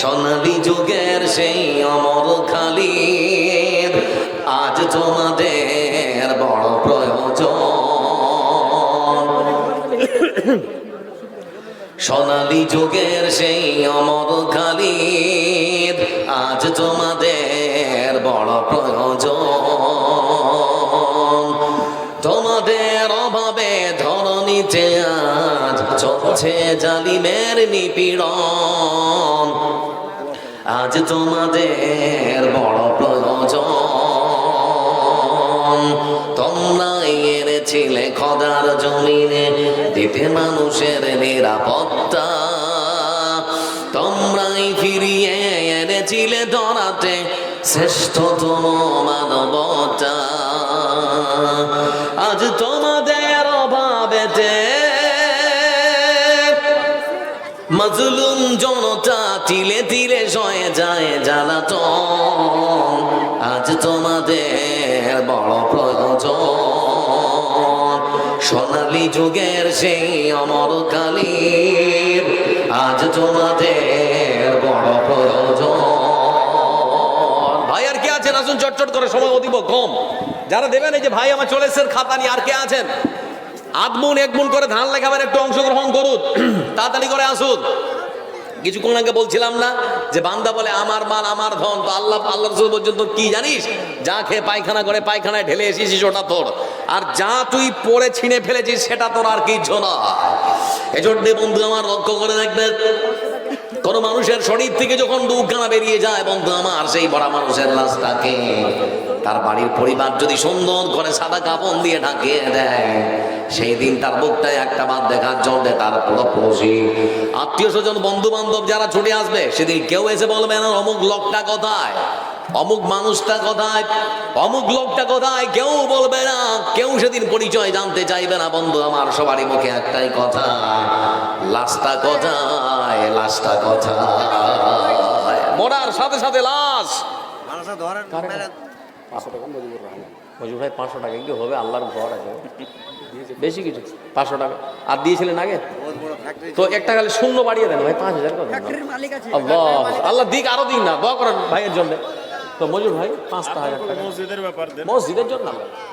সোনালি যুগের সেই অমর খালি আজ তোমাদের বড় প্রয়োজন। সোনালি যুগের সেই অমর খালিদ, আজ তোমাদের বড় প্রয়োজন। তোমাদের অভাবে ধরণীতে আজ চলছে জালিমের নিপীড়ন। আজ তোমাদের বড় প্রয়োজন। তোমরা এনেছিলে খদার জমিনে, দিতে মানুষের নিরাপত্তা। তোমরাই ফিরিয়ে এনেছিলে ধরাতে শ্রেষ্ঠতম মানবতা। আজ তোমাদের অভাবেতে মজলুম জনতা তিলে তিলে সয়ে যায় জ্বালাতন। আজ তোমাদের বড় প্রয়োজন। সোনালী যুগের সেই অমর কালীর, আজ তোমাদের বড় প্রয়োজন। ভাই, আর কে আছেন? আসুন চটচট করে, সময় অতিব কম। যারা দেবেন, এই যে ভাই আমার চলে এসেছেন খাতা নিয়ে, আর কে আছেন? আধমুন এক মন করে ধান লেখাবার একটু অংশগ্রহণ করুন। তাড়াতাড়ি করে আসুন। কিছুক্ষণ আগে বলছিলাম না যে বান্দা বলে আমার মাল আমার ধন। তো আল্লাহ আল্লাহ রসুল পর্যন্ত কি জানিস? যা খেয়ে পায়খানা করে পায়খানায় ঢেলে এসেছিস ওটা তোর। আর যা তুই পরে ছিঁড়ে ফেলেছিস সেটা তোর আর কিছু না এজন্য বন্ধু আমার লক্ষ্য করে দেখবেন কোন মানুষের শরীর থেকে যখন দুখানা বেরিয়ে যায়, বন্ধু আমার, সেই বড় মানুষের লাশটাকে তার বাড়ির পরিবার যদি সুন্দর করে সাদা কাপন দিয়ে ঢাকিয়ে দেয়, সেই দিন তার বুকটায় একটা বাদ দেখার জন্য তার পুরো পড়োশি আত্মীয় স্বজন বন্ধু বান্ধব যারা ছুটে আসবে, সেদিন কেউ এসে বলবে না, অমুক লোকটা কোথায়? অমুক মানুষটা কোথায়? অমুক লোকটা কোথায়? কেউ বলবে না, কেউ সেদিন পরিচয় জানতে চাইবে না, বন্ধু আমার। সবারই মুখে একটাই কথা, লাশটা কোথায় লাশটা কোথায় মরার সাথে সাথে লাশ। মজুর ভাই পাঁচশো টাকা কি হবে আল্লাহর ঘর আছে। বেশি কিছু পাঁচশো টাকা। আর দিয়েছিলেন আগে? তো একটা খালি শূন্য বাড়িয়ে দেন ভাই পাঁচ হাজার করে দেন। ফ্যাক্টরির মালিক আছে আল্লাহ দিক আরও দিন না দোয়া করেন ভাইয়ের জন্য। তো মজুর ভাই পাঁচটা হাজার টাকা। মসজিদের ব্যাপার মসজিদের জন্য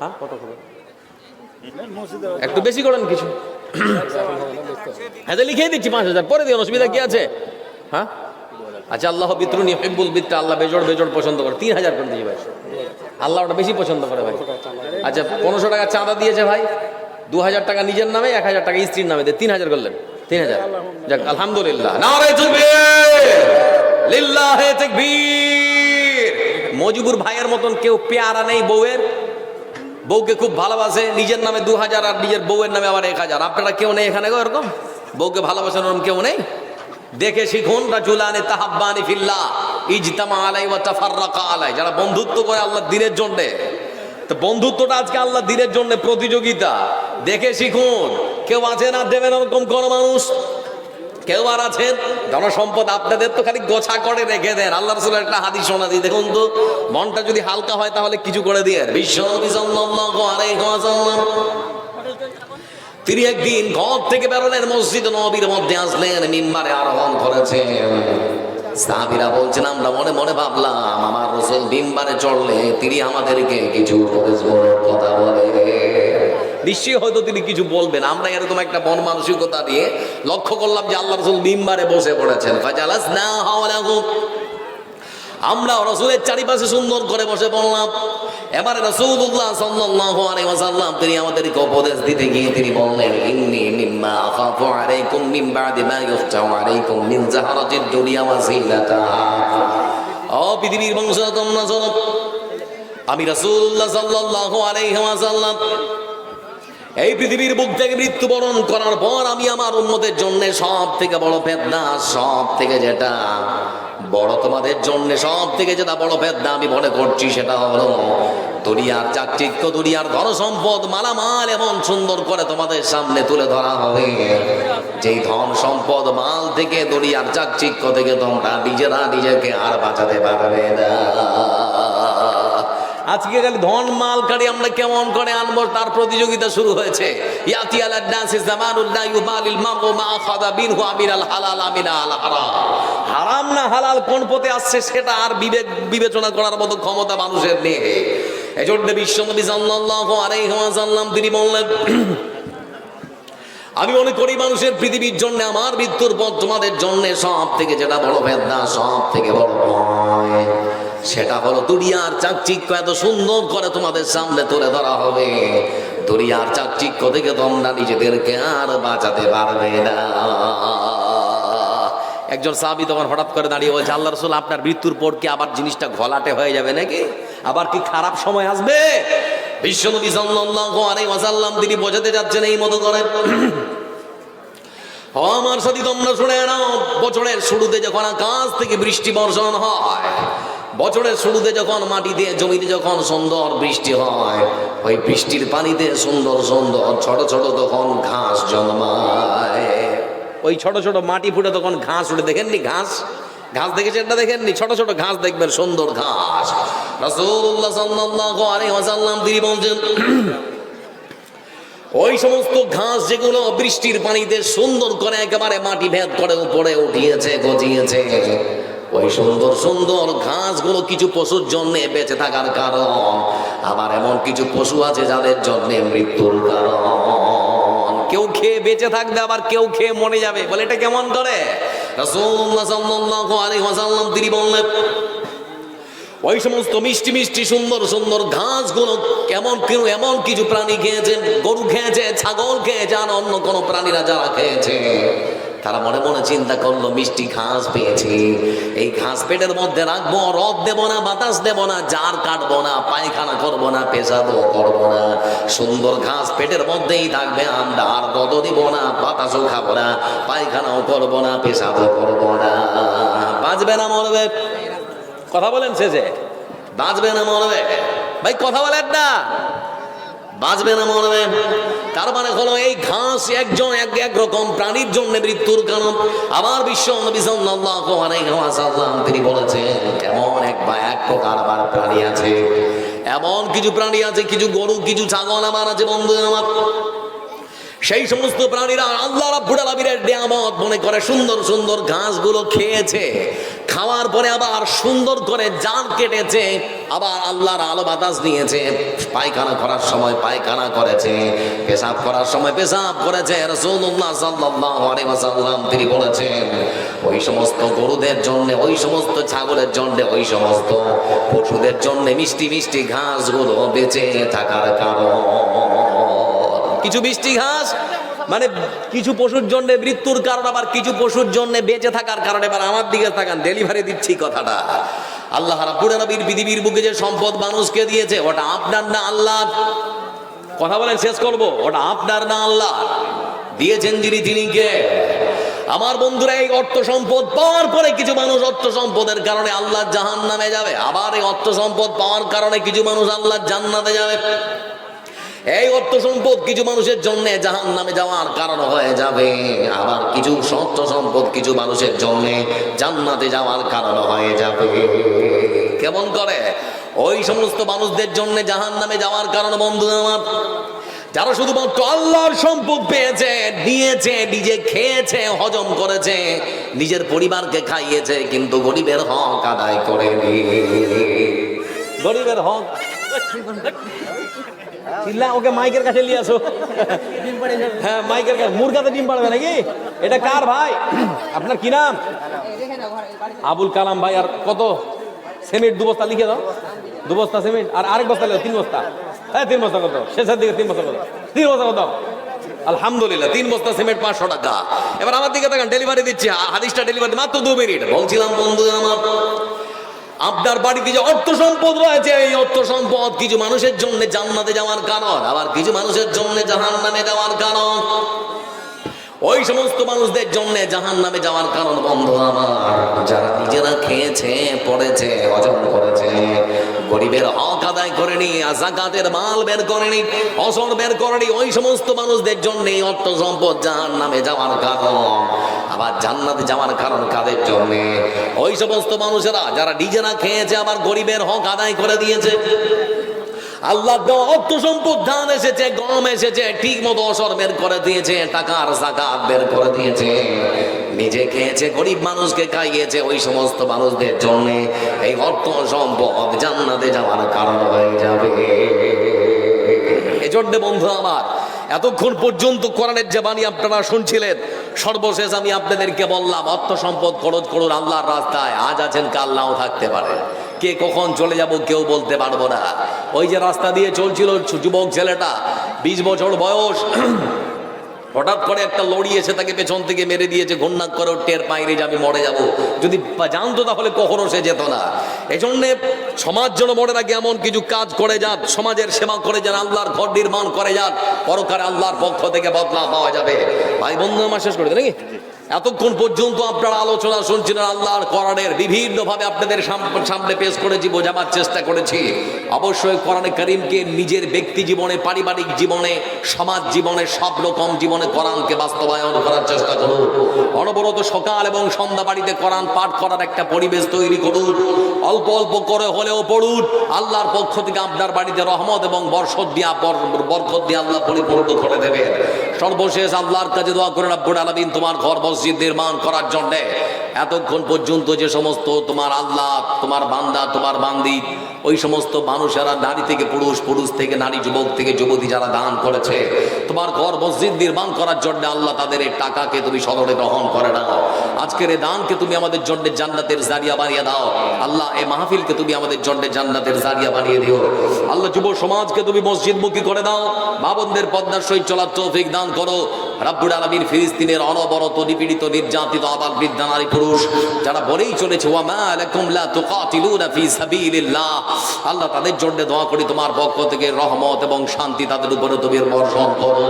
হ্যাঁ কত করে একটু বেশি করেন কিছু। হ্যাঁ লিখেই দিচ্ছি পাঁচ হাজার। পরে দিন অসুবিধা কি আছে? হ্যাঁ? আচ্ছা আল্লাহ বিতরুনি হেব্বুল বিত্তা, আল্লাহ বেজোড় বেজোড় পছন্দ করে। তিন হাজার করে দিয়েছি ভাই। আল্লাহ ওটা বেশি পছন্দ করে ভাই। আচ্ছা পনেরোশো টাকা চাঁদা দিয়েছে ভাই। দু হাজার টাকা নিজের নামে, এক হাজার টাকা স্ত্রীর নামে। দিয়ে তিন হাজার করলেন। তিন হাজার। যাক, আলহামদুলিল্লাহ। লিল্লাহে তাকবীর। মজিবুর ভাইয়ের মতন কেউ পেয়ারা নেই বউয়ের। বউকে খুব ভালোবাসে, নিজের নামে দু হাজার আর নিজের বউয়ের নামে আবার এক হাজার। আপনারা কেউ নেই এখানে গো এরকম? বউকে ভালোবাসেন ওরকম কেউ নেই? দেখে শিখুন, রাজুলানে তাহাব্বানি ফিল্লাহ, ইজতামা আলাই ওয়া তাফাররাকা আলাই। যারা বন্ধুত্ব করে আল্লাহ দিনের জন্য। তো বন্ধুত্বটা আজকে আল্লাহ দিনের জন্য প্রতিযোগিতা। দেখে শিখুন, কেউ আছে না দেবেন ওরকম কোন মানুষ? কেউ আর আছেন? জনসম্পদ আপনাদের তো খালি গোছা করে রেখে দেন। আল্লাহ রসুলের একটা হাদিস শোনা দিই। দেখুন তো, মনটা যদি হালকা হয় তাহলে কিছু করে দিয়ে বিশ্ব তিনি একদিন ঘর থেকে বেরোলেন, মসজিদ নবীর মধ্যে আসলেন, মিম্বারে আরোহণ করেছেন। সাহাবিরা বলছেন, আমরা মনে মনে ভাবলাম, আমার রসুল মিম্বারে চড়লে তিনি আমাদেরকে কিছু কথা বলে। নিশ্চয়ই হয়তো তিনি কিছু বলবেন। আমরা এরকম একটা মন মানসিকতা নিয়ে লক্ষ্য করলাম যে আল্লাহ রসুল মিম্বারে বসে পড়েছেন। ফাজালাস না হাওলাহু আমরা রসুলের চারিপাশে সুন্দর করে বসে পড়লাম। এবারে রসুল্লাহ সাল্লাল্লাহু আলাইহি ওয়াসাল্লাম তিনি আমাদেরকে উপদেশ দিতে গিয়ে তিনি বললেন, ইন্নী মিম্মা আখাফু আলাইকুম মিন বাদি মা ইফতাউ আলাইকুম মিন জাহারাতিদ দুনিয়া ওয়া জিনাতাহা ও পৃথিবীর বংশ তোমরা শোনো, আমি রাসূলুল্লাহ সাল্লাল্লাহু আলাইহি ওয়াসাল্লাম এই পৃথিবীর বুক থেকে মৃত্যুবরণ করার পর আমি আমার উন্মতের জন্য সব থেকে বড় ফেদনা সব থেকে যেটা বড় তোমাদের জন্য সব থেকে যেটা বড় ফেদনা আমি মনে করছি সেটা হলো দুনিয়ার চাকচিক্য দুনিয়ার ধন সম্পদ মালামাল এমন সুন্দর করে তোমাদের সামনে তুলে ধরা হবে। যেই ধন সম্পদ মাল থেকে, দুনিয়ার চাকচিক্য থেকে তোমরা নিজেরা নিজেকে আর বাঁচাতে পারবে না। আজকে খালি ধন মাল কাড়ি আমরা কেমন করে আনব, তার প্রতিযোগিতা শুরু হয়েছে। ইয়াতি হারাম। না হালাল কোন পথে আসছে সেটা আর বিবেক বিবেচনা করার মতো ক্ষমতা মানুষের নেই। এজন্য বিশ্বনবী সাল্লাল্লাহু আলাইহি ওয়াসাল্লাম তিনি বললেন, আমি মনে করি মানুষের পৃথিবীর জন্য, আমার মৃত্যুর পর তোমাদের জন্য সব থেকে যেটা বড় বেদনা সব থেকে বড় ভয়। সেটা হলো দুনিয়ার চাকচিক্য এত সুন্দর করে তোমাদের সামনে তুলে ধরা হবে। দুনিয়ার চাকচিক্য থেকে তোমরা নিজেদেরকে আর বাঁচাতে পারবে না। একজন সাহাবি তখন হঠাৎ করে দাঁড়িয়ে বলছে, আল্লাহ রসুল, আপনার মৃত্যুর পর কি আবার জিনিসটা ঘোলাটে হয়ে যাবে নাকি? আবার কি খারাপ সময় আসবে? বিশ্বনবী সাল্লাল্লাহু আলাইহি ওয়াসাল্লাম তিনি বোঝাতে যাচ্ছেন এই মতো করে আমার সাথে, তোমরা শুনে নাও, বছরের শুরুতে যখন আকাশ থেকে বৃষ্টি বর্ষণ হয় বছরের শুরুতে যখন মাটিতে, জমিতে যখন সুন্দর বৃষ্টি হয়, ওই বৃষ্টির পানিতে সুন্দর সুন্দর ছোট ছোট তখন ঘাস জন্মায়। ওই ছোট ছোট মাটি ফুটে তখন ঘাস উঠে। দেখেননি ঘাস? ঘাস দেখেছে এটা দেখেননি? ছোট ছোট ঘাস দেখবেন, সুন্দর ঘাস। রাসূলুল্লাহ সাল্লাল্লাহু আলাইহি ওয়াসাল্লাম, তিনি বলছেন, ওই সমস্ত ঘাস যেগুলো বৃষ্টির পানিতে সুন্দর করে একেবারে মাটি ভেদ করে উপরে উঠিয়েছে, গজিয়েছে ওই সুন্দর সুন্দর ঘাসগুলো কিছু পশুর জন্য বেঁচে থাকার কারণ। আবার এমন কিছু পশু আছে যাদের জন্য মৃত্যুর কারণ। কেউ খেয়ে বেঁচে থাকবে, আবার কেউ খেয়ে মরে যাবে। বলে এটা কেমন করে তিনি বললেন, ওই সমস্ত মিষ্টি মিষ্টি সুন্দর সুন্দর ঘাসগুলো কেমন কেউ এমন কিছু প্রাণী খেয়েছে গরু খেয়েছে, ছাগল খেয়েছে, আর অন্য কোনো প্রাণীরা যারা খেয়েছে? তারা মনে মনে চিন্তা করল, মিষ্টি ঘাস পেয়েছি। এই ঘাস পেটের মধ্যে রাখব রদ দেব না, বাতাস দেব না, জার কাটবো না, পায়খানা করব না, পেশাবো করব না। সুন্দর ঘাস পেটের মধ্যেই থাকবে, আমরা আর রদ দিব না, বাতাসও খাব না, পায়খানাও করব না, পেশাবও করব না। বাঁচবে না মরবে। কথা বলেন শেষে। বাঁচবে না মরবে। ভাই, কথা বলেন না। বাঁচবে না মরবে। তার মানে হলো এই ঘাস একজন এক একরকম প্রাণীর জন্য মৃত্যুর কারণ। আবার বিশ্ব নবী তিনি বলেছেন এমন এক বা এক প্রকার আবার প্রাণী আছে। এমন কিছু প্রাণী আছে, কিছু গরু, কিছু ছাগল আমার আছে, বন্ধু আমার। সেই সমস্ত প্রাণীরা আল্লাহ রাব্বুল আলামিনের নিয়ামত মনে করে সুন্দর সুন্দর ঘাসগুলো খেয়েছে। খাওয়ার পরে আবার সুন্দর করে জাল কেটেছে, আবার আল্লাহর আলো বাতাস নিয়েছে পায়খানা করার সময় পায়খানা করেছে, পেশাব করার সময় পেশাব করেছে, রাসূলুল্লাহ সাল্লাল্লাহু আলাইহি ওয়াসাল্লাম তিনি বলেছেন, ওই সমস্ত গরুদের জন্য, ওই সমস্ত ছাগলের জন্য, ওই সমস্ত পশুদের জন্য মিষ্টি মিষ্টি ঘাসগুলো বেঁচে থাকার কারণ। কিছু মিষ্টি ঘাস মানে কিছু পশুর জন্য মৃত্যুর কারণ, আবার কিছু পশুর জন্য বেঁচে থাকার কারণে, এবার আমার দিকে থাকান ডেলিভারি দিচ্ছি কথাটা। আল্লাহ রাব্বুল নবীর পৃথিবীর বুকে যে সম্পদ মানুষকে দিয়েছে, ওটা আপনার না আল্লাহ কথা বলেন, শেষ করব। ওটা আপনার না আল্লাহ দিয়েছেন যিনি, তিনি কে? আমার বন্ধুরা, এই অর্থ সম্পদ পাওয়ার পরে কিছু মানুষ অর্থ সম্পদের কারণে আল্লাহ জাহান নামে যাবে। আবার এই অর্থ সম্পদ পাওয়ার কারণে কিছু মানুষ আল্লাহ জান্নাতে যাবে। এই অর্থ সম্পদ কিছু মানুষের জন্য জাহান নামে যাওয়ার কারণ হয়ে যাবে। আবার কিছু অর্থ সম্পদ কিছু মানুষের জন্য জান্নাতে যাওয়ার কারণ হয়ে যাবে। কেমন করে? ওই সমস্ত মানুষদের জন্য জাহান নামে যাওয়ার কারণ বন্ধু আমার। যারা শুধুমাত্র আল্লাহর সম্পদ পেয়েছে, নিয়েছে, নিজে খেয়েছে, হজম করেছে, নিজের পরিবারকে খাইয়েছে, কিন্তু গরিবের হক আদায় করেনি। গরিবের হক চিল্লা, ওকে মাইকের কাছে নিয়ে আসো। হ্যাঁ মাইকের কাছে। মুরগাতে ডিম পাড়বে নাকি? এটা কার ভাই? আপনার কি নাম? আবুল কালাম ভাই, আর কত? সিমেন্ট, দু বস্তা লিখে দাও। দু বস্তা সিমেন্ট, আর আরেক বস্তা লিখো তিন বস্তা। হ্যাঁ তিন বস্তা কত? শেষের দিকে তিন বস্তা কত? তিন বস্তা কত? আলহামদুলিল্লাহ, তিন বস্তা সিমেন্ট, পাঁচশো টাকা। এবার আমার দিকে দেখেন ডেলিভারি দিচ্ছি। হাদিসটা ডেলিভারি মাত্র দু মিনিট। বলছিলাম বন্ধু আমার আপনার বাড়িতে যে অর্থ সম্পদ রয়েছে, এই অর্থ সম্পদ কিছু মানুষের জন্য জান্নাতে যাওয়ার কারণ, আবার কিছু মানুষের জন্য জাহান নামে যাওয়ার কারণ। ওই সমস্ত মানুষদের জন্য জাহান নামে যাওয়ার কারণ বন্ধ আমার, যারা নিজেরা খেয়েছে, পড়েছে, হজম করেছে, গরিবের হক আদায় করেনি, জাকাতের মাল বের করেনি অসর বের করেনি, ওই সমস্ত মানুষদের জন্য অর্থ সম্পদ জাহান নামে যাওয়ার কারণ, আবার জান্নাতে যাওয়ার কারণ কাদের জন্য? ওই সমস্ত মানুষেরা যারা নিজেরা খেয়েছে, আবার গরিবের হক আদায় করে দিয়েছে আল্লাহ দেওয়া অর্থ সম্পদ ধান এসেছে, গম এসেছে ঠিক মতো অসর বের করে দিয়েছে, টাকার জাকাত বের করে দিয়েছে। নিজে খেয়েছে, গরিব মানুষকে খাইয়েছে, ওই সমস্ত মানুষদের জন্য এই অর্থ সম্পদ জান্নাতে যাওয়ার কারণ হয়ে যাবে। এজন্য বন্ধু আমার, এতক্ষণ পর্যন্ত কোরআনের যে বাণী আপনারা শুনছিলেন। সর্বশেষ আমি আপনাদেরকে বললাম, অর্থ সম্পদ খরচ করুন আল্লাহর রাস্তায়, আজ আছেন কাল নাও থাকতে পারে। কে কখন চলে যাব কেউ বলতে পারব না। ওই যে রাস্তা দিয়ে চলছিল যুবক ছেলেটা, বিশ বছর বয়স। হঠাৎ করে একটা লড়ি এসে তাকে পেছন থেকে মেরে দিয়েছে ঘন্নাক করে, টের পাইনি যে আমি মরে যাব। যদি জানতো তাহলে কখনো সে যেত না। এই জন্যে সমাজ যেন মরে আগে এমন কিছু কাজ করে যান সমাজের সেবা করে যান, আল্লাহর ঘর নির্মাণ করে যান, পরকারে আল্লাহর পক্ষ থেকে বদলা পাওয়া যাবে। ভাই বন্ধু, আমার শেষ করে নাকি? এতক্ষণ পর্যন্ত আপনারা আলোচনা শুনছিলেন আল্লাহর কোরআনের বিভিন্নভাবে আপনাদের সামনে পেশ করেছি, বোঝাবার চেষ্টা করেছি। অবশ্যই কোরআনে করিমকে নিজের ব্যক্তি জীবনে, পারিবারিক জীবনে, সমাজ জীবনে, সব রকম জীবনে কোরআনকে বাস্তবায়ন করার চেষ্টা করুন। অনবরত সকাল এবং সন্ধ্যা বাড়িতে কোরআন পাঠ করার একটা পরিবেশ তৈরি করুন। অল্প অল্প করে হলেও পড়ুন। আল্লাহর পক্ষ থেকে আপনার বাড়িতে রহমত এবং বর্ষদ দিয়া বর- বরকত দিয়ে আল্লাহ পরিপূর্ণ করে দেবে সর্বশেষ আল্লাহর কাছে দোয়া করে রাব্বুল আলামিন তোমার ঘর মসজিদ নির্মাণ করার জন্য এতক্ষণ পর্যন্ত যে সমস্ত তোমার আল্লাহ, তোমার বান্দা, তোমার বান্দি, ওই সমস্ত মানুষেরা নারী থেকে পুরুষ পুরুষ থেকে নারী, যুবক থেকে যুবতী যারা দান করেছে, তোমার ঘর মসজিদ নির্মাণ করার জন্য আল্লাহ তাদের এই টাকাকে তুমি সদরে গ্রহণ করে নাও। আজকের এই দানকে তুমি আমাদের জন্য জান্নাতের জারিয়া বানিয়ে দাও। আল্লাহ, এই মাহফিলকে তুমি আমাদের জন্য জান্নাতের জারিয়া বানিয়ে দিও। আল্লাহ, যুব সমাজকে তুমি মসজিদমুখী করে দাও। মা বোনদের পদ্মার সহিত চলার তৌফিক দান করো। রাব্বুল আলামিন ফিলিস্তিনের অনবরত নিপীড়িত নির্যাতিত আবাল বৃদ্ধা নারী পুরুষ যারা বলেই চলেছে আল্লাহ তাদের জন্য দোয়া করি তোমার পক্ষ থেকে রহমত এবং শান্তি তাদের উপরে তুমি বর্ষণ করো।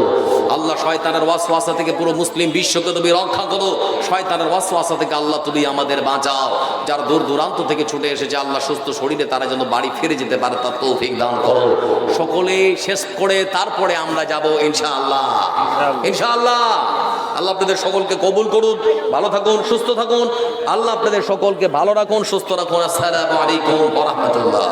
আল্লাহ শয়তানের ওয়াসওয়াসা থেকে পুরো মুসলিম বিশ্বকে তুমি রক্ষা করো। শয়তানের ওয়াসওয়াসা থেকে আল্লাহ তুমি আমাদের বাঁচাও। যারা দূর দূরান্ত থেকে ছুটে এসেছে আল্লাহ সুস্থ শরীরে তারা যেন বাড়ি ফিরে যেতে পারে তার তৌফিক দান করো। সকলে শেষ করে তারপরে আমরা যাব ইনশাআল্লাহ। ইনশাআল্লাহ। আল্লাহ আল্লাহ আপনাদের সকলকে কবুল করুন, ভালো থাকুন, সুস্থ থাকুন। আল্লাহ আপনাদের সকলকে ভালো রাখুন, সুস্থ রাখুন। আসসালামু আলাইকুম রাহমাতুল্লাহ।